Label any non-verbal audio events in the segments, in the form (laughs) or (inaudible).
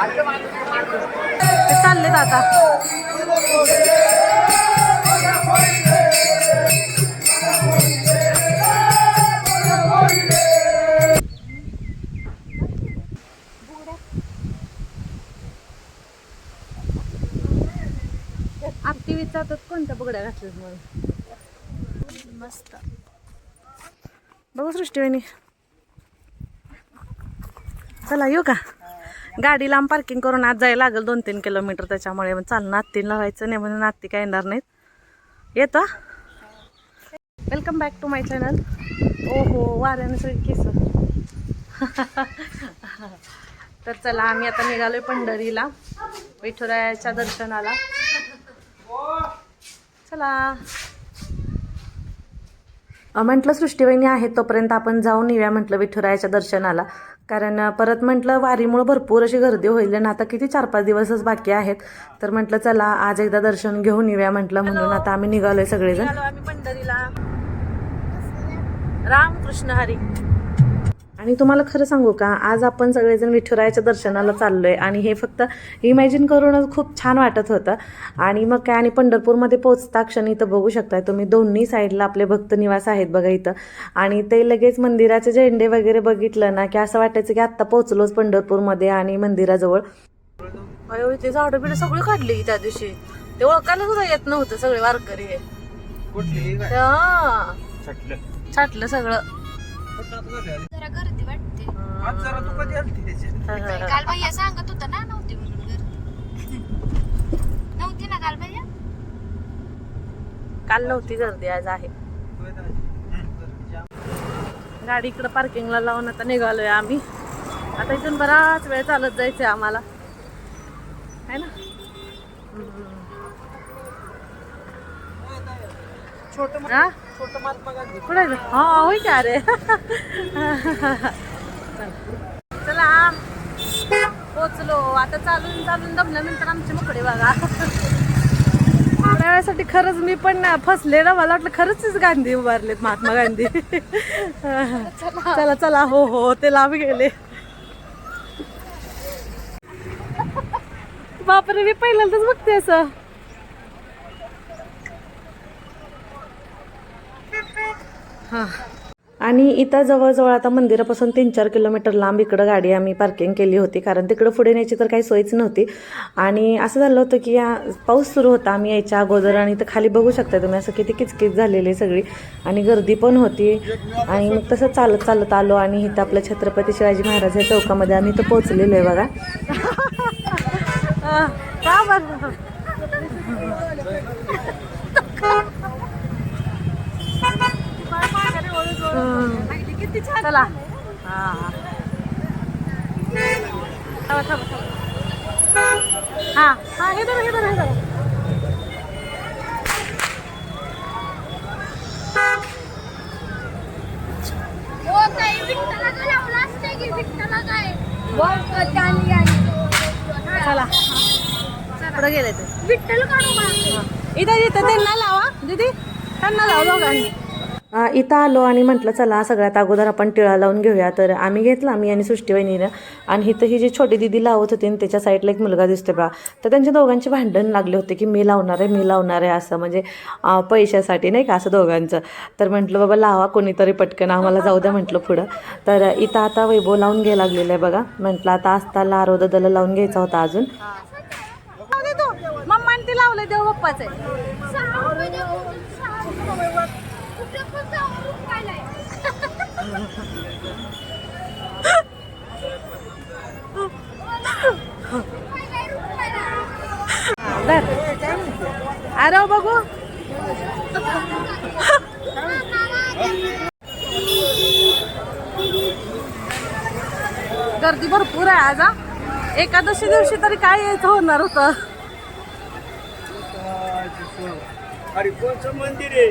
ते चाललेत आता. आरती विचारतात कोणत्या बुगड्या घातल्यात मग मस्त. बघू सृष्टीवाहिनी चला येऊ का? गाडी लांब पार्किंग करून आज जायला लागेल दोन तीन किलोमीटर त्याच्यामुळे. मग चाल नातीला व्हायचं नाही म्हणून नाती काय येणार नाहीत. येतो welcome back to my channel ओ हो वाऱ्याने सगळी केस. (laughs) तर चला आम्ही आता निघालोय पंढरीला विठुरायाच्या दर्शनाला. चला. म्हटलं सृष्टीवहिनी आहे तोपर्यंत आपण जाऊन येऊया म्हटलं विठुरायाच्या दर्शनाला. कारण परत म्हटलं वारीमुळं भरपूर अशी गर्दी होईल आणि आता किती चार पाच दिवसच बाकी आहेत. तर म्हटलं चला आज एकदा दर्शन घेऊन येऊया म्हटलं. म्हणून आता आम्ही निघालोय सगळेजण. आम्ही पंढरीला. रामकृष्ण हरी. आणि तुम्हाला खरं सांगू का आज आपण सगळेजण विठुरायाच्या दर्शनाला चाललोय आणि हे फक्त इमॅजिन करूनच खूप छान वाटत होतं. आणि मग काय आणि पंढरपूरमध्ये पोचता क्षणी इथं बघू शकताय तुम्ही दोन्ही साईडला आपले भक्त निवास आहेत बघा इथं. आणि ते लगेच मंदिराचे झेंडे वगैरे बघितलं ना की असं वाटायचं की आत्ता पोचलोच पंढरपूरमध्ये आणि मंदिराजवळ. ते झाडं बिडं सगळी काढली त्या दिवशी. ते ओळखायला सुद्धा येत नव्हतं सगळे वारकरी. हे. छाटलं सगळं. जरा गर्दी वाटते. आज जरा तू कधी आलती त्याची काल भैया सांगत होता ना नव्हती म्हणून गर्दी. नव्हती ना काल भैया काल नव्हती गर्दी आज आहे. गाडी इकडं पार्किंगला लावून आता निघालोय आम्ही. आता इथून बराच वेळ चालत जायचंय आम्हाला. है ना? छोट कुठे हा होय का रे? चला पोचलो. आता चालून चालून दमल्यानंतर आमचे मुकडे बघा. थोड्या वेळासाठी खरंच मी पण ना फसले ना मला वाटलं खरंच गांधी उभारलेत महात्मा गांधी. चला चला हो हो ते लांब गेले. बापरे मी पहिल्यांदाच बघते असं. हां आणि इथं जवळजवळ आता मंदिरापासून तीन चार किलोमीटर लांब इकडं गाडी आम्ही पार्किंग केली होती. कारण तिकडं पुढे न्यायची तर काही सोयच नव्हती. आणि असं झालं होतं की या पाऊस सुरू होता. आम्ही यायच्या अगोदर आणि इथं खाली बघू शकता तुम्ही असं किती किचकिच झालेली सगळी. आणि गर्दी पण होती. आणि मग तसं चालत चालत आलो आणि इथं आपलं छत्रपती शिवाजी महाराज या चौकामध्ये आम्ही इथं पोहोचलेलो आहे बघा (laughs) का बरं चला. हा. हा हा धरा हे धरा हे काय चला. पुढे गेले ते. विठ्ठल काढू इथं त्यांना लावा. दीदी त्यांना लावा दोघांनी. इथं आलो आणि म्हटलं चला सगळ्यात अगोदर आपण टिळा लावून घेऊया. तर आम्ही घेतला मी आणि सृष्टी वहिनीनं. आणि इथं ही जी छोटी दिदी लावत होती आणि त्याच्या साईडला एक मुलगा दिसतोय बा तर त्यांच्या दोघांचे भांडण लागले होते की मी लावणार आहे मी लावणार आहे असं. म्हणजे पैशासाठी नाही का असं दोघांचं. तर म्हटलं बाबा लावा कोणीतरी पटकन आम्हाला जाऊ द्या म्हटलं पुढं. तर इथं आता वैभव लावून घ्यायला लागलेलं आहे बघा. म्हटलं आता आस्ताला आरोदाला लावून घ्यायचा होता अजून. मम्माने ती लावलंय देव अरे बघू. गर्दी भरपूर आहे आज एकादशी दिवशी तरी काय यायचं होणार होत? अरे कोणचं मंदिर आहे?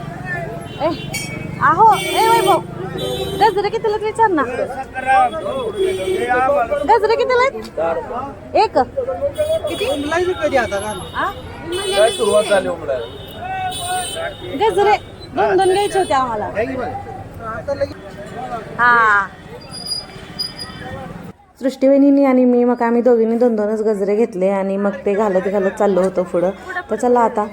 ए, आहो ए वैभव गजरे कितीला विचार ना गजरे कितीला आहेत? एक. कधी आता घाल आ? काय सुरुवात झाली उमडायला गजरे दोन दोन घ्यायचे होते आम्हाला. हा. सृष्टीवहिनी आणि मी मग आम्ही दोघींनी दोन दोनच गजरे घेतले आणि मग ते घालत घालत चाललो होतो पुढं. तर चला आता.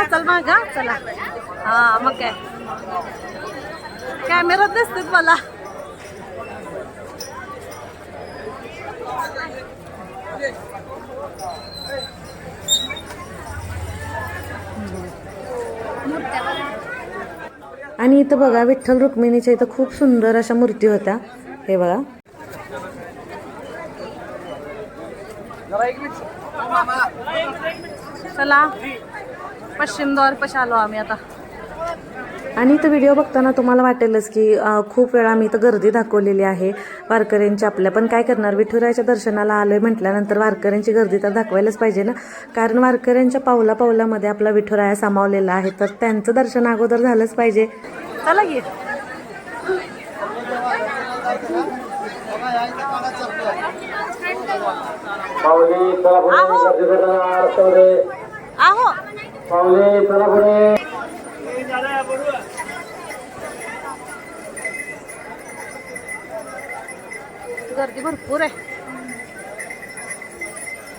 सृष्टी चल मागा चला. हा मग काय? कॅमेरात दिसतात मला. आणि इथं बघा विठ्ठल रुक्मिणीच्या इथं खूप सुंदर अशा मूर्ती होत्या. हे बघा. चला. पश्चिम द्वार पशी आलो आम्ही आता. आणि इथं व्हिडिओ बघताना तुम्हाला वाटेलच की खूप वेळा मी इथं गर्दी दाखवलेली आहे. वारकऱ्यांची आपल्या पण काय करणार? विठुरायाच्या दर्शनाला आलोय म्हटल्यानंतर वारकऱ्यांची गर्दी तर दाखवायलाच पाहिजे ना? कारण वारकऱ्यांच्या पावला पावलामध्ये आपला विठुराया सामावलेला आहे. तर त्यांचं दर्शन अगोदर झालंच पाहिजे. चला की. पुढे. आहो. चला पुढे. गर्दी भरपूर आहे.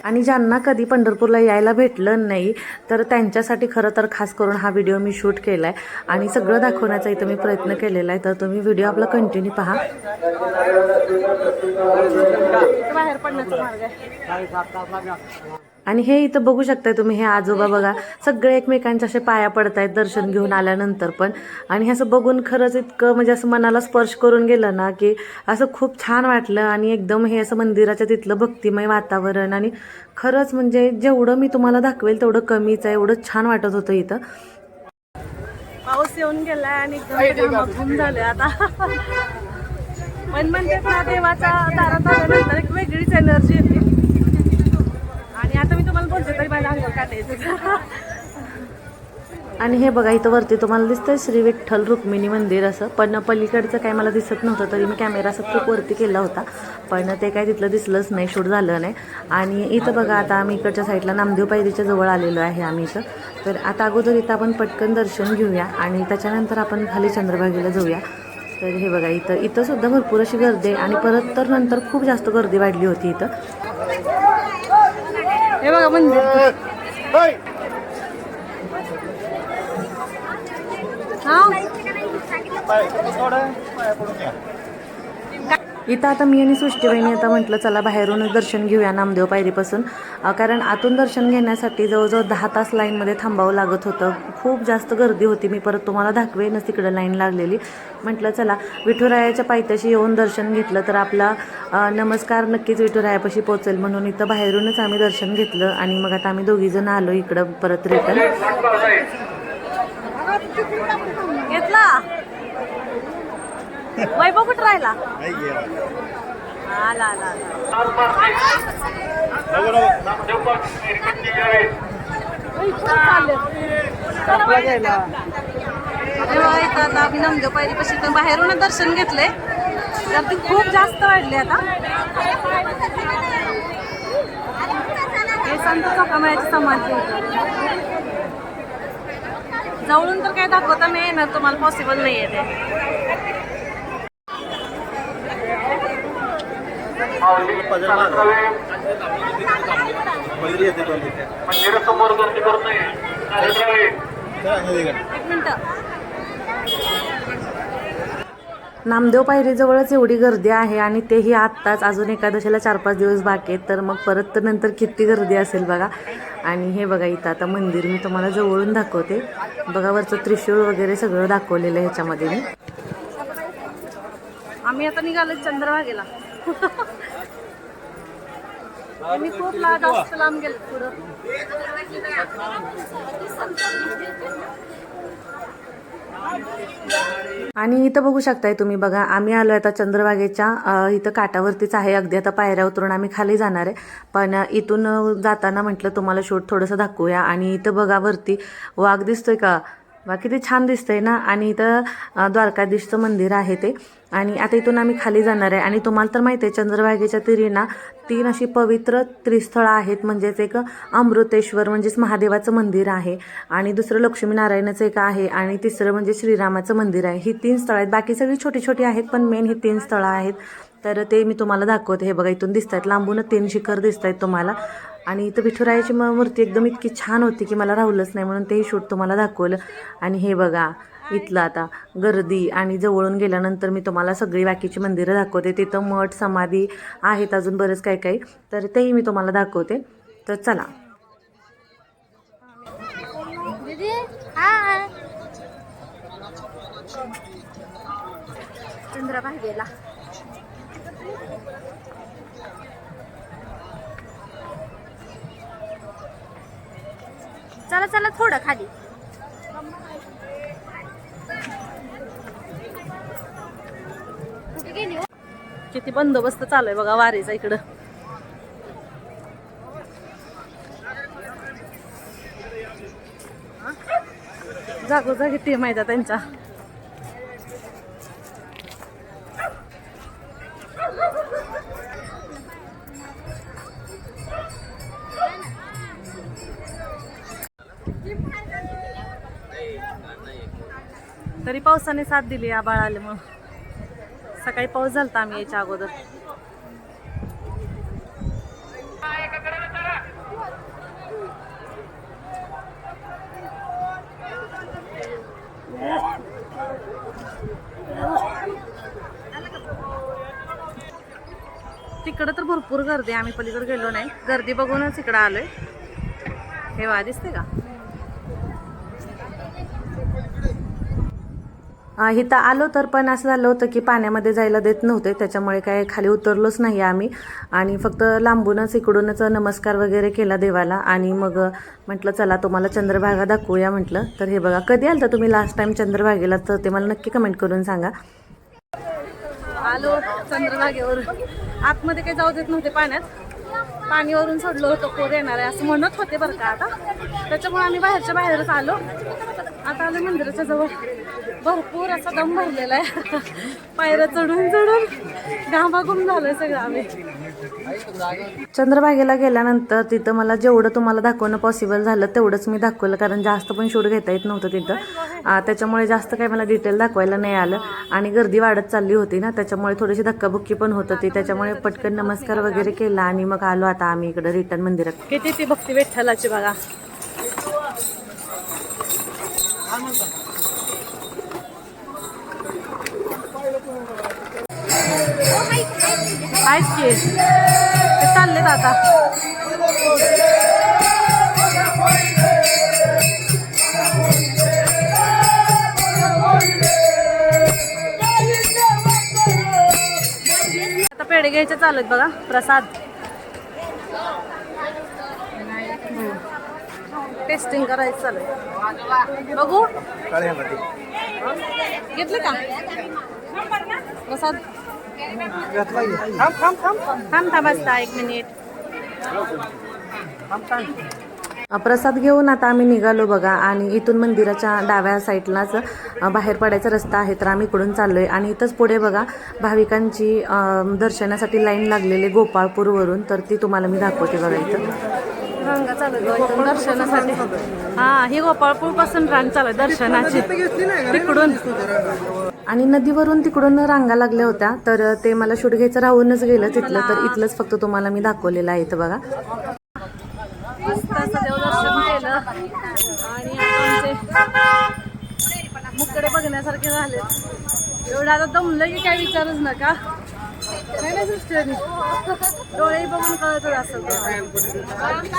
आणि ज्यांना कधी पंढरपूरला यायला भेटलं नाही तर त्यांच्यासाठी खरं तर खास करून हा व्हिडिओ मी शूट केला आहे आणि सगळं दाखवण्याचा इथं मी प्रयत्न केलेला आहे तर तुम्ही व्हिडिओ आपला कंटिन्यू पहा. बाहेर पडण्याचा मार्ग आहे. आणि हे इथं बघू शकताय तुम्ही हे आजोबा बघा सगळे एकमेकांच्या असे पाया पडतायत दर्शन घेऊन आल्यानंतर पण. आणि हे असं बघून खरंच इतकं म्हणजे असं मनाला स्पर्श करून गेलं ना की असं खूप छान वाटलं. आणि एकदम हे असं मंदिराच्या तिथलं भक्तिमय वातावरण आणि खरंच म्हणजे जेवढं मी तुम्हाला दाखवेल तेवढं कमीच आहे एवढं छान वाटत होतं इथं. पाऊस येऊन गेलाय आणि एकदम घामाघूम झाले आता. (laughs) पण म्हणजे दारात आल्यानंतर एक वेगळीच एनर्जी येते आणि आता मी तुम्हाला बोलते तरी माझ्या अंगावर काटायचं आणि हे बघा इथं वरती तुम्हाला दिसतंय श्री विठ्ठल रुक्मिणी मंदिर असं. पण पलीकडचं काय मला दिसत नव्हतं तरी मी कॅमेरा असं खूप वरती केला होता. पण ते काय तिथलं दिसलंच नाही शूट झालं नाही. आणि इथं बघा आता आम्ही इकडच्या साईडला नामदेव पायरीच्या जवळ आलेलो आहे आम्ही इथं. तर आता अगोदर इथं आपण पटकन दर्शन घेऊया आणि त्याच्यानंतर आपण खाली चंद्रभागेला जाऊया. तर हे बघा इथं इथंसुद्धा भरपूर अशी गर्दी आहे. आणि परत तर नंतर खूप जास्त गर्दी वाढली होती इथं. हे बघा मंदिर हा इथं आता मी आणि सृष्टीबाईने आता म्हटलं चला बाहेरूनच दर्शन घेऊया नामदेव पायरीपासून. कारण आतून दर्शन घेण्यासाठी जवळजवळ दहा तास लाईनमध्ये थांबावं लागत होतं. खूप जास्त गर्दी होती. मी परत तुम्हाला दाखवेनच तिकडं लाईन लागलेली. म्हटलं चला विठुरायाच्या पायथ्याशी येऊन दर्शन घेतलं तर आपला नमस्कार नक्कीच विठुरायापाशी पोचेल म्हणून इथं बाहेरूनच आम्ही दर्शन घेतलं आणि मग आता आम्ही दोघीजण आलो इकडं परत रिटर्न घेतला वैभव कुठं राहिला? आला आला इथं आम्ही नामदेव पायरीपाशी इथून बाहेरूनच दर्शन घेतले गर्दी खूप जास्त वाढली आता. हे संत चोखामळ्याची समाधी. जवळून तर काय दाखवता नाही येणार तुम्हाला पॉसिबल नाही आहे ते. मंदिरासमोर गर्दी करू नये नामदेव पायरीजवळच एवढी गर्दी आहे आणि तेही आत्ताच अजून एकादशीला चार पाच दिवस बाकी आहेत तर मग परत तर नंतर किती गर्दी असेल बघा. आणि हे बघा इथं आता मंदिर मी तुम्हाला जवळून दाखवते. बघा वरचं त्रिशूळ वगैरे सगळं दाखवलेलं आहे ह्याच्यामध्ये मी. आम्ही आता निघालो चंद्रभागेला. (laughs) मी खूप ला जास्त लांब गेलो पुढं. आणि इथं बघू शकताय तुम्ही बघा आम्ही आलो आता चंद्रभागेच्या इथं काटावरतीच आहे. अगदी आता पायऱ्या उतरून आम्ही खाली जाणार आहे. पण इथून जाताना म्हटलं तुम्हाला शूट थोडंसं दाखवूया. आणि इथं बघा वरती वाघ दिसतोय का? वा किती छान दिसतंय ना? आणि इथं द्वारकाधीशचं मंदिर आहे ते. आणि आता इथून आम्ही खाली जाणार आहे. आणि तुम्हाला तर माहिती आहे चंद्रभागेच्या तिरी ना तीन अशी पवित्र त्रिस्थळं आहेत. म्हणजेच एक अमृतेश्वर म्हणजेच महादेवाचं मंदिर आहे. आणि दुसरं लक्ष्मीनारायणाचं एक आहे. आणि तिसरं म्हणजे श्रीरामाचं मंदिर आहे. ही तीन स्थळं आहेत. बाकी सगळी छोटी छोटी आहेत पण मेन ही तीन स्थळं आहेत. तर ते मी तुम्हाला दाखवते. हे बघा इथून दिसत आहेत लांबून तीन शिखर दिसत आहेत तुम्हाला. आणि इथं विठुरायाची म- मूर्ती एकदम इतकी छान होती की मला राहुलच नाही म्हणून तेही शूट तुम्हाला दाखवलं. आणि हे बघा इथलं आता गर्दी आणि जवळून गेल्यानंतर मी तुम्हाला सगळी बाकीची मंदिरं दाखवते. तिथं मठ समाधी आहेत अजून बरंच काही काही. तर तेही मी तुम्हाला दाखवते. तर चला. चंद्रभागेला. चला चला थोडं खाली. हो? किती बंदोबस्त चालू आहे बघा वारीचा इकडं. जागोजागी टीम आहे त्यांचा त्यांच्या. तरी पावसाने साथ दिली आबाळ आल्यामुळं सकाळी पाऊस झालता आम्ही यायच्या अगोदर. तिकडं तर भरपूर गर्दी आम्ही पलीकडे गेलो नाही. गर्दी बघूनच इकडं आलोय. हे वा दिसते का? इथं आलो तर पण असं झालं होतं की पाण्यामध्ये जायला देत नव्हते त्याच्यामुळे काय खाली उतरलोच नाही आम्ही. आणि फक्त लांबूनच इकडूनच नमस्कार वगैरे केला देवाला. आणि मग म्हटलं चला तुम्हाला चंद्रभागा दाखवूया म्हटलं. तर हे बघा कधी आलं तर तुम्ही लास्ट टाइम चंद्रभागेला? तर ते मला नक्की कमेंट करून सांगा. आलो चंद्रभागेवर. आतमध्ये काही जाऊ देत नव्हते पाण्यात. पाणीवरून सोडलो होतो कोर येणार आहे असं म्हणत होते बरं का आता. त्याच्यामुळे आम्ही बाहेरच्या बाहेरच आलो. आता आलो मंदिराच्या जवळ. भरपूर असा दम भरलेला आहे. पायऱ्या चढून चढून घामाघूम झालोय सगळं आम्ही. चंद्रभागेला गेल्यानंतर तिथं मला जेवढं तुम्हाला दाखवणं पॉसिबल झालं तेवढंच मी दाखवलं कारण जास्त पण शूट घेता येत नव्हतं तिथं. त्याच्यामुळे जास्त काही मला डिटेल दाखवायला नाही आलं. आणि गर्दी वाढत चालली होती ना त्याच्यामुळे थोडीशी धक्काबुक्की पण होत होती. त्याच्यामुळे पटकन नमस्कार वगैरे केला आणि मग आलो आता आम्ही इकडं रिटर्न मंदिरात. किती ती भक्ती विठ्ठलाची बघा. आहेच की ते चाललेत आता. आता पेढे घ्यायचे चालू आहेत बघा प्रसाद. टेस्टिंग करायचं चालू आहे. बघू घेतले का? प्रसाद? घातला की. थांब थांब थांब. थांब थांब वाजता एक मिनिट अ, प्रसाद घेऊन आता आम्ही निघालो बघा आणि इथून मंदिराच्या डाव्या साईडलाच अ, बाहेर पडायचा रस्ता आहे तर आम्ही इकडून चाललोय. आणि इथंच पुढे बघा भाविकांची अ, दर्शनासाठी लाईन लागलेली गोपाळपूरवरून तर ती तुम्हाला मी दाखवते बघा इथं. रांगा चालू दर्शनासाठी. हा ही गोपाळपूरपासून रांग चालू आहे दर्शनाची? तिकडून आणि नदीवरून तिकडून रांगा लागल्या होत्या तर ते मला शूट घ्यायचं राहूनच गेलं तिथलं तर इथलंच फक्त तुम्हाला मी दाखवलेलं आहे इथं बघा. देवदर्शन केलं आणि आमचे मुकडे बघण्यासारखे झाले एवढं आता दमलं की काय विचारूच नका. नाही नाही सिस्टरनी डोळे बघून कळतच असं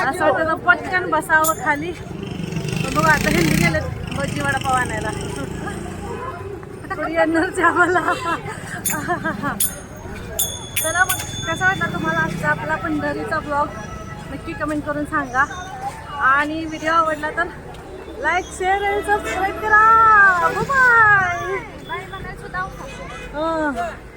असं वाटतं पटकन बसावं खाली. बघा आता हिंदी गेलेत भजी वडापाव आणायला एनर्जी आम्हाला? चला मग कसा वाटला तुम्हाला आजचा आपला पंढरीचा ब्लॉग नक्की कमेंट करून सांगा. आणि व्हिडिओ आवडला तर लाईक शेअर आणि सबस्क्राईब करा. बाय. बाय